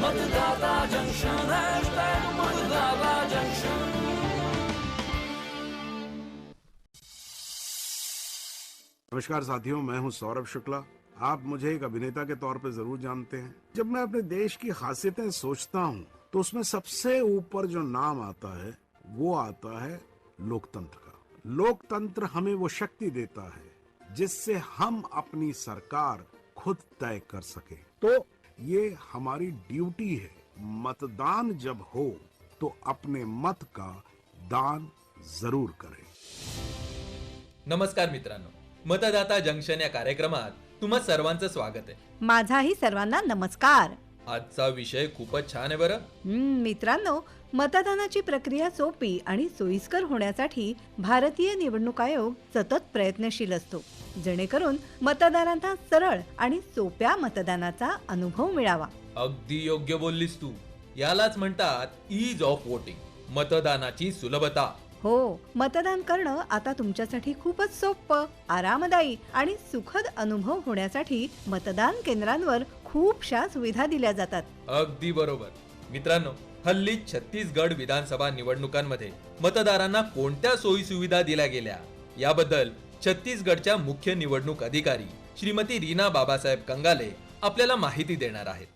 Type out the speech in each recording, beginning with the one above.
मतदाता जंक्शन मतदाता जंक्शन। नमस्कार साथियों, मैं हूँ सौरभ शुक्ला। आप मुझे एक अभिनेता के तौर पर ज़रूर जानते हैं। जब मैं अपने देश की खासियतें सोचता हूँ तो उसमें सबसे ऊपर जो नाम आता है, वो आता है लोकतंत्र का। लोकतंत्र हमें वो शक्ति देता है, जिससे हम अपनी सरकार खुद तय कर सके। तो ये हमारी ड्यूटी है। मतदान जब हो तो अपने मत का दान जरूर करें। नमस्कार मित्रांनो। मतदाता जंक्शन या कार्यक्रमात तुम्हा सर्वांचं स्वागत आहे। माझाही सर्वांना नमस्कार। आजचा विषय खूपच छान आहे बरं. हम्म, मित्रांनो मतदानाची प्रक्रिया सोपी आणि सोयीस्कर होण्यासाठी भारतीय निवडणूक आयोग सतत प्रयत्नशील असतो. जेणेकरून मतदारांना सरळ आणि सोप्या मतदानाचा अनुभव मिळावा. अगदी योग्य बोललीस तू. यालाच म्हणतात ईज ऑफ वोटिंग मतदानाची सुलभता. हो मतदान करणं आता तुमच्यासाठी खूपच सोपं आरामदायी आणि सुखद अनुभव होण्यासाठी मतदान केंद्रांवर खूपशा सुविधा दिल्या जातात. अगदी बरोबर. मित्रांनो हल्ली छत्तीसगड विधानसभा निवडणुकांमध्ये मतदारांना कोणत्या सोयी सुविधा दिल्या गेल्या? याबद्दल छत्तीसगडच्या मुख्य निवडणूक अधिकारी श्रीमती रीना बाबासाहेब कंगाले आपल्याला माहिती देणार आहेत.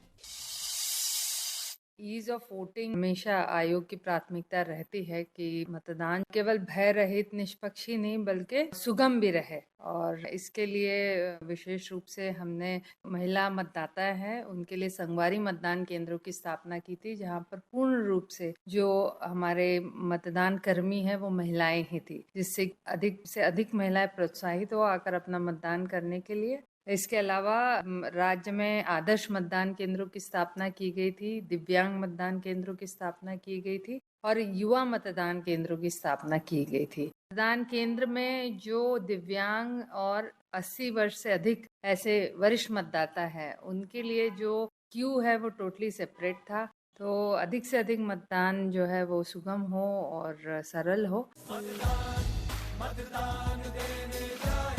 ईज ऑफ़ वोटिंग हमेशा आयोग की प्राथमिकता रहती है कि मतदान केवल भय रहित, निष्पक्ष ही नहीं, बल्कि सुगम भी रहे। और इसके लिए विशेष रूप से हमने महिला मतदाता हैं, उनके लिए संगवारी मतदान केंद्रों की स्थापना की थी, जहाँ पर पूर्ण रूप से जो हमारे मतदान कर्मी हैं, वो महिलाएँ ही थी, जिससे अधिक से अधिक महिलाएँ प्रोत्साहित हो आकर अपना मतदान करने के लिए इसके अलावा राज्य में आदर्श मतदान केंद्रों की स्थापना की गई थी, दिव्यांग मतदान केंद्रों की स्थापना की गई थी और युवा मतदान केंद्रों की स्थापना की गई थी। मतदान केंद्र में जो दिव्यांग और 80 वर्ष से अधिक ऐसे वरिष्ठ मतदाता है, उनके लिए जो क्यू है वो टोटली सेपरेट था। तो अधिक से अधिक मतदान जो है वो सुगम हो और सरल हो। मतदाना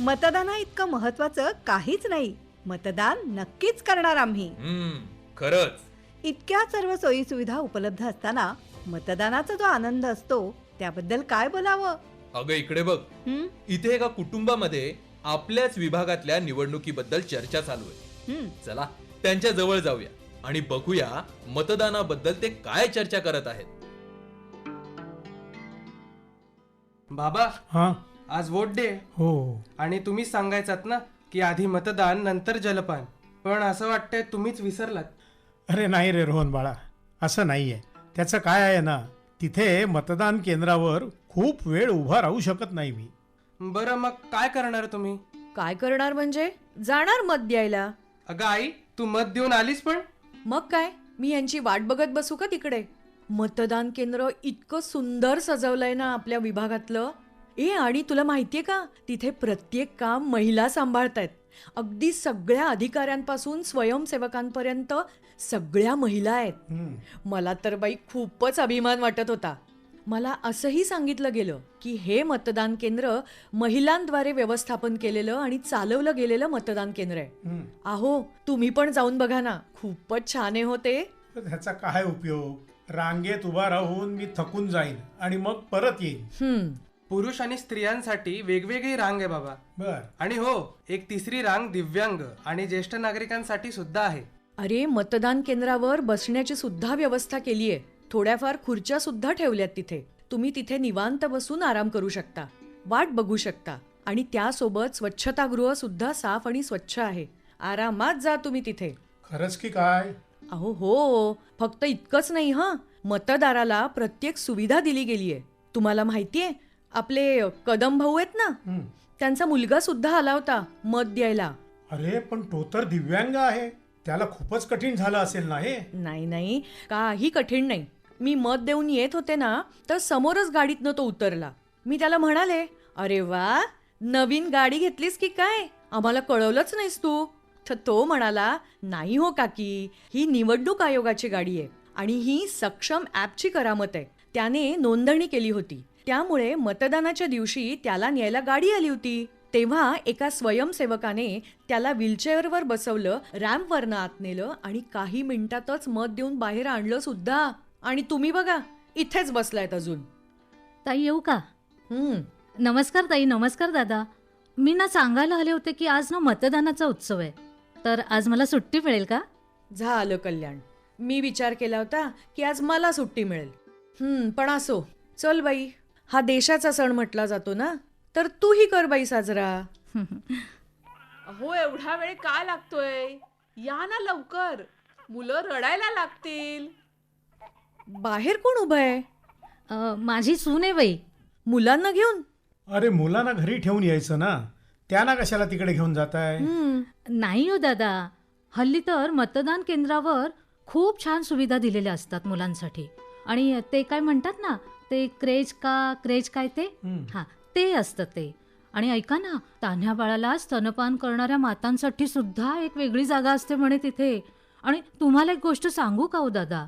इतकं महत्वाचं काहीच नाही. मतदान नक्कीच करणार आम्ही. हम्म खरंच. इतक्या सर्व सोयी सुविधा उपलब्ध असताना मतदानाचा जो आनंद असतो त्याबद्दल काय बोलावं? अगं इकडे बघ. हं? इथे एका कुटुंबामध्ये आपल्याच विभागातल्या निवडणुकीबद्दल चर्चा चालू आहे. हं. चला त्यांच्या जवळ जाऊया आणि बघूया मतदानाबद्दल ते काय चर्चा करत आहेत. बाबा हा. आज वोट डे हो. आणि तुम्हीच सांगायचात ना की आधी मतदान नंतर जलपान. पण असं वाटतंय तुम्हीच विसरलात. अरे नाही रे रोहन बाळा असं नाहीये. त्याचं काय आहे ना तिथे मतदान केंद्रावर खूप वेळ उभा राहू शकत नाही मी. बरं मग काय करणार तुम्ही? काय करणार म्हणजे? जाणार मत द्यायला. अगं आई तू मत देऊन आलीस पण? मग काय? मी यांची वाट बघत बसू का तिकडे? मतदान केंद्र इतकं सुंदर सजवलंय ना आपल्या विभागातलं. ए आणि तुला माहितीये का? तिथे प्रत्येक काम महिला सांभाळतायत. अगदी सगळ्या अधिकाऱ्यांपासून स्वयंसेवकांपर्यंत सगळ्या महिला आहेत. मला तर बाई खूपच अभिमान वाटत होता. मला असंही सांगितलं गेलं की हे मतदान केंद्र महिलांद्वारे व्यवस्थापन केलेलं आणि चालवलं गेलेलं मतदान केंद्र आहे. अहो तुम्ही पण जाऊन बघा ना. खूपच छान आहे हो ते. तर त्याचा काय उपयोग? रांगेत उभा राहून मी थकून जाईन आणि मग परत येईन. पुरुष आणि स्त्रियांसाठी वेगवेगळी रांग आहे बाबा. बर. आणि हो एक तिसरी रांग दिव्यांग आणि ज्येष्ठ नागरिकांसाठी सुद्धा आहे. अरे मतदान केंद्रावर बसण्याची सुद्धा व्यवस्था केली आहे थोड्याफार खुर्च्या सुद्धा ठेवल्यात तिथे. तुम्ही तिथे निवांत बसून आराम करू शकता वाट बघू शकता आणि त्यासोबत स्वच्छतागृह सुद्धा साफ आणि स्वच्छ आहे. आरामात जा तुम्ही तिथे. खरंच की काय? अहो हो फक्त इतकंच नाही हं. मतदाराला प्रत्येक सुविधा दिली गेली आहे तुम्हाला माहितीये आपले कदम भाऊ आहेत ना. त्यांचा मुलगा सुद्धा आला होता मत द्यायला. अरे पण तो तर दिव्यांग आहे. त्याला खूपच कठीण झालं असेल ना हे? नाही नाही. काही कठीण नाही. मी मत देऊन येत होते ना तर समोरच गाडीतनं तो उतरला. मी त्याला म्हणाले अरे वा नवीन गाडी घेतलीस की काय? आम्हाला कळवलंच नाहीस तू. तर तो म्हणाला नाही हो काकी ही निवडणूक आयोगाची गाडी आहे आणि ही सक्षम ॲपची करामत आहे. त्याने नोंदणी केली होती. त्यामुळे मतदानाच्या दिवशी त्याला न्यायला गाडी आली होती. तेव्हा एका स्वयंसेवकाने त्याला व्हीलचेअरवर बसवलं रॅम्पवरनं आत नेलं आणि काही मिनिटातच मत देऊन बाहेर आणलं सुद्धा. आणि तुम्ही बघा इथेच बसलायत अजून. ताई येऊ का? हम्म. नमस्कार ताई नमस्कार दादा. मी ना सांगायला आले होते की आज ना मतदानाचा उत्सव आहे. तर आज मला सुट्टी मिळेल का? झालं कल्याण. मी विचार केला होता की आज मला सुट्टी मिळेल. हम्म पण असो. चल बाई. हा देशाचा सण म्हटला जातो ना तर तूही कर बाई साजरा. अहो एवढा वेळ का लागतोय? या ना लवकर. मुलं रडायला लागतील. बाहेर कोण उभं आहे? अ, माझी सून आहे बाई. मुलांना घेऊन? अरे मुलांना घरी ठेवून यायचं ना? त्यांना कशाला तिकडे घेऊन जात आहे हं, नाही हो दादा. हल्ली तर मतदान केंद्रावर खूप छान सुविधा दिलेल्या असतात मुलांसाठी. आणि ते काय म्हणतात ना ते क्रेज का क्रेज काय ते? हां ते असतं ते. आणि ऐका ना तान्ह्या बाळाला स्तनपान करणाऱ्या मातांसाठी सुद्धा एक वेगळी जागा असते म्हणे तिथे. आणि तुम्हाला एक गोष्ट सांगू का हो दादा?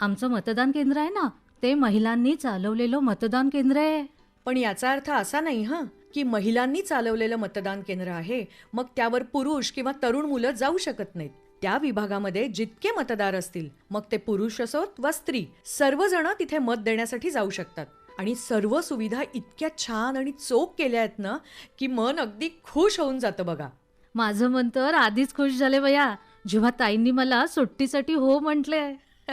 आमचं मतदान केंद्र आहे ना ते महिलांनी चालवलेलं मतदान केंद्र आहे. पण याचा अर्थ असा नाही हं की महिलांनी चालवलेलं मतदान केंद्र आहे मग त्यावर पुरुष किंवा तरुण मुलं जाऊ शकत नाहीत. त्या विभागामध्ये जितके मतदार असतील मग ते पुरुष असोत वा स्त्री सर्वजण तिथे मत देण्यासाठी जाऊ शकतात. आणि सर्व सुविधा इतक्या छान आणि चोख केल्या आहेत ना की मन अगदी खुश होऊन जातं बघा. माझं मन तर आधीच खुश झाले बया जेव्हा ताईंनी मला सुट्टीसाठी हो म्हटले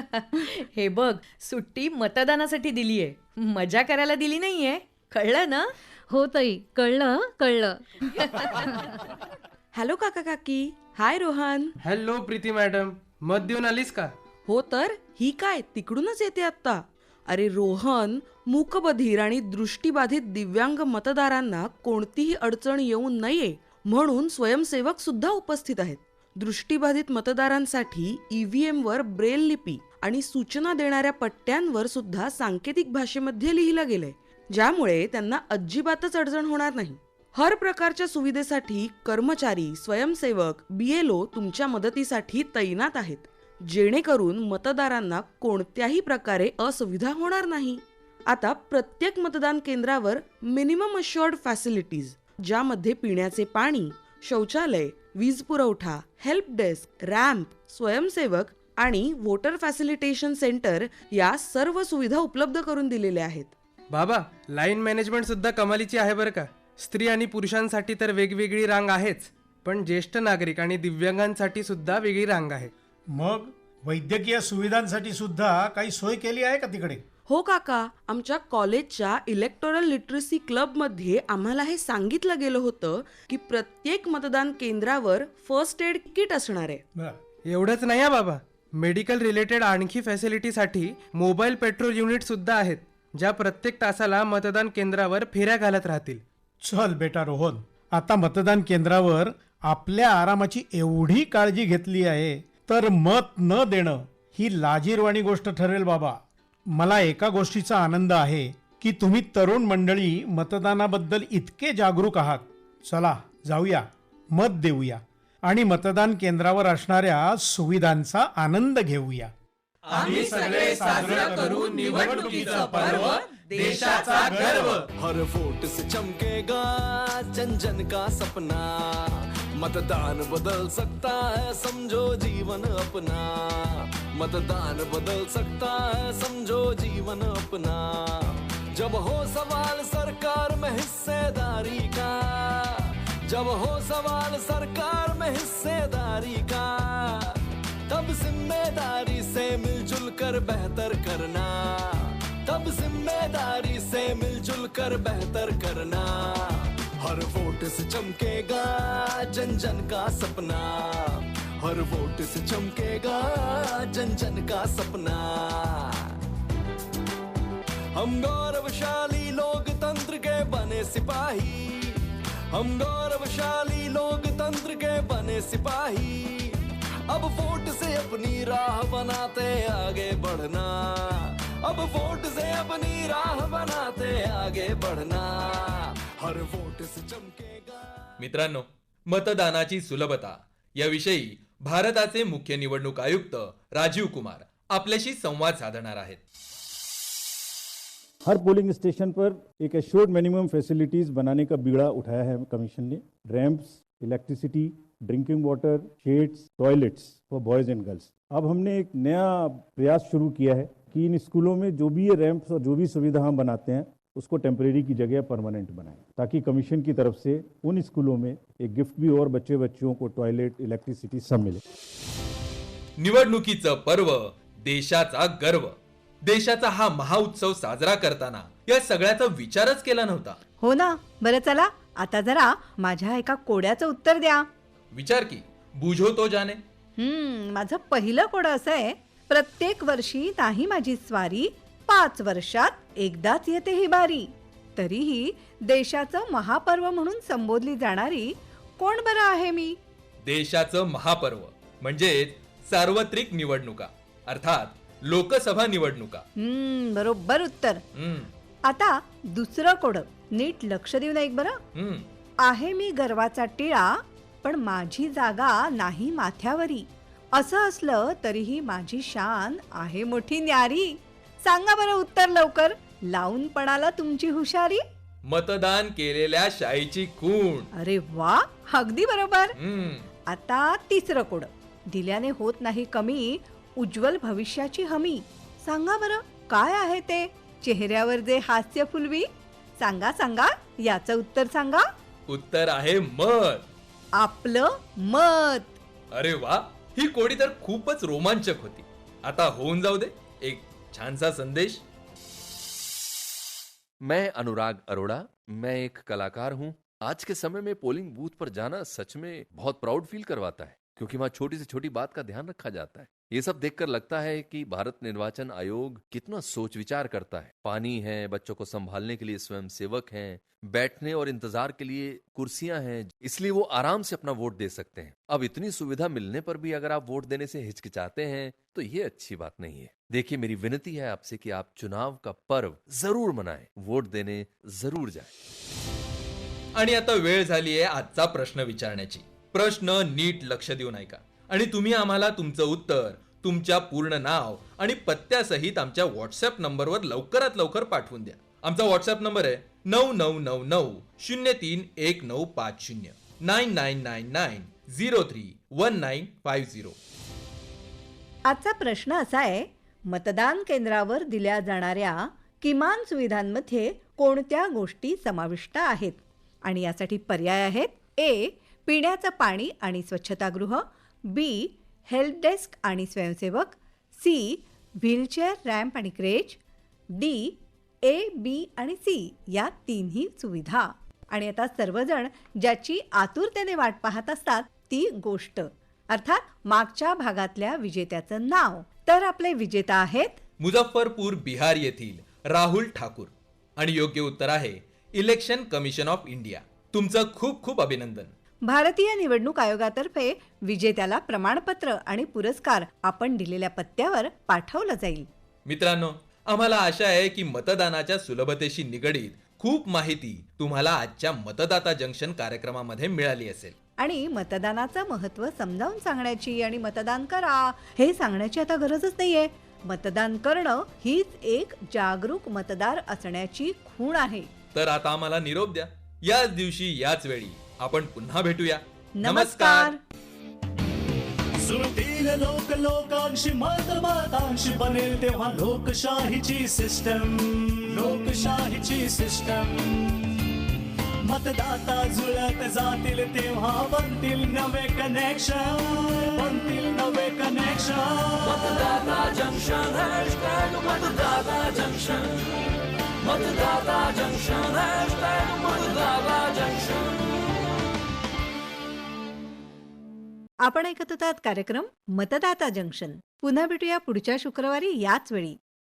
हे बघ सुट्टी मतदानासाठी दिलीये. मजा करायला दिली नाहीये. कळलं ना? हो ताई कळलं कळलं. हॅलो काका काकी. Hi Rohan. Hello Preeti madam. मत देऊन आलीस का? हो तर ही काय? तिकडूनच येते आता अरे रोहन मूकबधीर आणि दृष्टीबाधित दिव्यांग मतदारांना कोणतीही अडचण येऊ नये म्हणून स्वयंसेवक सुद्धा उपस्थित आहेत. दृष्टीबाधित मतदारांसाठी ईव्हीएम वर ब्रेल लिपी आणि सूचना देणाऱ्या पट्ट्यांवर सुद्धा सांकेतिक भाषेमध्ये लिहिलं गेलंय. ज्यामुळे त्यांना अजिबातच अडचण होणार नाही. हर प्रकारच्या सुविधेसाठी कर्मचारी स्वयंसेवक बीएलओ तुमच्या मदतीसाठी तैनात आहेत जेणेकरून मतदारांना कोणत्याही प्रकारे असुविधा होणार नाही. आता प्रत्येक मतदान केंद्रावर मिनिमम अश्युअर्ड फॅसिलिटीज ज्यामध्ये पिण्याचे पाणी शौचालय वीज पुरवठा हेल्प डेस्क रॅम्प स्वयंसेवक आणि वोटर फॅसिलिटेशन सेंटर या सर्व सुविधा उपलब्ध करून दिलेल्या आहेत. बाबा लाईन मॅनेजमेंट सुद्धा कमालीची आहे बरं का? स्त्री आणि पुरुषांसाठी तर वेगवेगळी रांग आहेच पण ज्येष्ठ नागरिक आणि दिव्यांगांसाठी सुद्धा वेगळी रांग आहे. मग वैद्यकीय सुविधांसाठी सुद्धा काही सोय केली आहे का तिकडे? हो काका आमच्या कॉलेजच्या इलेक्टोरल लिटरसी क्लबमध्ये आम्हाला हे सांगितलं गेलं होतं की प्रत्येक मतदान केंद्रावर फर्स्ट एड किट असणार आहे. एवढंच नाही हा बाबा. मेडिकल रिलेटेड आणखी फॅसिलिटीसाठी मोबाईल पेट्रोल युनिट सुद्धा आहेत ज्या प्रत्येक तासाला मतदान केंद्रावर फेऱ्या घालत राहतील. चल बेटा रोहन आता मतदान केंद्रावर आपल्या आरामाची एवढी काळजी घेतली आहे तर मत न देणं ही लाजीरवाणी गोष्ट ठरेल बाबा. मला एका गोष्टीचा आनंद आहे की तुम्ही तरुण मंडळी मतदानाबद्दल इतके जागरूक आहात. चला जाऊया मत देऊया आणि मतदान केंद्रावर असणाऱ्या सुविधांचा आनंद घेऊया. आम्ही सगळे साजरा करू निवडणुकीचं पर्व देशाचा गर्व. हर वोट से चमकेगा जन जन का सपना. मतदान बदल सकता है, समझो जीवन अपना. मतदान बदल सकता है, समझो जीवन अपना. जब हो सवाल सरकार में हिस्सेदारी का, जब हो सवाल सरकार में हिस्सेदारी का तब ज़िम्मेदारी से मिलजुल कर बेहतर करना। तब ज़िम्मेदारी से मिलजुल कर बेहतर करना। हर वोट से चमकेगा जन जन का सपना। हर वोट से चमकेगा जन जन का सपना। हम गौरवशाली लोकतंत्र के बने सिपाही। हम गौरवशाली लोकतंत्र के बने सिपाही। अब वोट से अपनी राह बनाते आगे बढ़ना। अब वोट से अपनी राह बनाते आगे बढ़ना। हर वोट से चमकेगा। मित्रांनो मतदानाची सुलभता याविषयी भारताचे मुख्य निवडणूक आयुक्त राजीव कुमार आपल्याशी संवाद साधणार आहेत. हर पोलिंग स्टेशन पर एक एश्योर्ड मिनिमम फैसिलिटीज बनाने का बीड़ा उठाया है कमीशन ने ramps electricity drinking water sheds toilets for boys and girls. अब हमने एक नया प्रयास शुरू किया है कि इन स्कूलों में जो भी ये रैंप्स और जो भी सुविधा हम बनाते हैं उसको टेम्परेरी की जगह परमानेंट बनाएं ताकि कमीशन की तरफ से उन स्कूलों में एक गिफ्ट भी और बच्चे बच्चियों को टॉयलेट इलेक्ट्रिसिटी सब मिले। निवडणुकीचं पर्व देशाचा गर्व देशाचा हा महाउत्सव साजरा करताना या सगळ्याचा विचारच केला नव्हता. हो ना. बरं चला आता जरा माझ्या एका कोड्याचं उत्तर द्या. विचार की बुझो तो जाने. हम्म माझं पहिलं कोडं असं आहे प्रत्येक वर्षी नाही माझी स्वारी पाच वर्षात एकदाच येते ही बारी. तरीही देशाचं महापर्व म्हणून संबोधली जाणारी कोण बरं आहे मी? देशाचं महापर्व म्हणजेच सार्वत्रिक निवडणुका अर्थात लोकसभा निवडणुका. हम्म बरोबर उत्तर. हम्म, आता दुसरं कोडं नीट लक्ष देऊन ऐक बरं. हम्म. आहे मी गर्वाचा टिळा पण माझी जागा नाही माथ्यावरी. असं असलं तरीही माझी शान आहे मोठी न्यारी. सांगा बरं उत्तर लवकर. लावून पणाला तुमची हुशारी? मतदान केलेल्या शाईची खूण. अरे वा अगदी बरोबर. हम्म, आता तिसरं कोड. दिल्याने होत नाही कमी उज्ज्वल भविष्याची हमी. सांगा बरं काय आहे ते? चेहऱ्यावर जे हास्य फुलवी? सांगा सांगा याचं उत्तर सांगा. उत्तर आहे मत. आपलं मत. अरे वा ही कोडी तर खूपच रोमांचक होती. आता होऊन जाऊ दे एक छानसा संदेश. मैं अनुराग अरोड़ा मैं एक कलाकार हूँ। आज के समय में पोलिंग बूथ पर जाना सच में बहुत प्राउड फील करवाता है क्योंकि वहाँ छोटी से छोटी बात का ध्यान रखा जाता है। ये सब देखकर लगता है कि भारत निर्वाचन आयोग कितना सोच विचार करता है। पानी है, बच्चों को संभालने के लिए स्वयं सेवक हैं, बैठने और इंतज़ार के लिए कुर्सियाँ हैं, इसलिए वो आराम से अपना वोट दे सकते हैं। अब इतनी सुविधा मिलने पर भी अगर आप वोट देने से हिचकिचाते हैं तो ये अच्छी बात नहीं है। देखिए, मेरी विनती है आपसे कि आप चुनाव का पर्व ज़रूर मनाएँ। वोट देने ज़रूर जाए। आता झाली आहे आजचा प्रश्न विचारण्याची. प्रश्न नीट लक्ष देऊन ऐका आणि तुम्ही आम्हाला तुमचं उत्तर तुमच्या पूर्ण नाव आणि पत्त्यासहित आमच्या व्हॉट्सअप नंबरवर लवकरात लवकर पाठवून द्या. आमचा व्हॉट्सअप नंबर आहे नऊ नऊ नऊ नऊ शून्य तीन एक नऊ पाच शून्य. Nine nine nine nine zero three one nine five zero. आजचा प्रश्न असा आहे मतदान केंद्रावर दिल्या जाणाऱ्या किमान सुविधांमध्ये कोणत्या गोष्टी समाविष्ट आहेत? आणि यासाठी पर्याय आहेत ए पिण्याचं पाणी आणि स्वच्छतागृह बी हेल्प डेस्क आणि स्वयंसेवक. सी व्हीलचेअर रॅम्प आणि क्रेच डी ए बी आणि सी या तिन्ही सुविधा. आणि आता सर्वजण ज्याची आतुरतेने वाट पाहत असतात ती गोष्ट. अर्थात मागच्या भागातल्या विजेत्याचं नाव. तर आपले विजेता आहेत? मुझफ्फरपूर बिहार येथील राहुल ठाकूर. आणि योग्य उत्तर आहे इलेक्शन कमिशन ऑफ इंडिया तुमचं खूप खूप अभिनंदन. भारतीय निवडणूक आयोगातर्फे विजेत्याला प्रमाणपत्र आणि पुरस्कार आपण दिलेल्या पत्त्यावर पाठवलं जाईल. मित्रांनो आम्हाला आशा आहे की मतदानाच्या सुलभतेशी निगडीत खूप माहिती तुम्हाला आजच्या मतदाता जंक्शन कार्यक्रमामध्ये मिळाली असेल. आणि मतदानाचं महत्त्व समजावून सांगण्याची आणि मतदान करा हे सांगण्याची आता गरजच नाहीये. मतदान करणं हीच एक जागरूक मतदार असण्याची खूण आहे. तर आता आम्हाला निरोप द्या. याच दिवशी याच वेळी. आपण पुन्हा भेटूया. नमस्कार. सुरतील लोक लोकांशी मत मतांशी बनेल तेव्हा लोकशाहीची सिस्टम लोकशाहीची सिस्टम मतदाता जुळत जातील तेव्हा बनतील नवे कनेक्शन बनतील नवे कनेक्शन मतदाता जंक्शन हैशटॅग मतदाता जंक्शन. मतदाता जंक्शन हैशटॅग मतदाता जंक्शन. आपण ऐकत होतात कार्यक्रम मतदाता जंक्शन. पुन्हा भेटूया पुढच्या शुक्रवारी याच वेळी.